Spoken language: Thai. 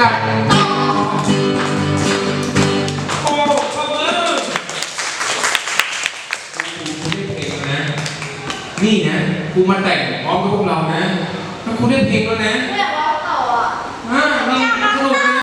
จัดโอ้ขอบมือคุณได้เพลงแล้วนะ นี่นะครูมาแต่งพร้อมกับพวกเรานะแล้วคุณล่นเพลงแล้วนะ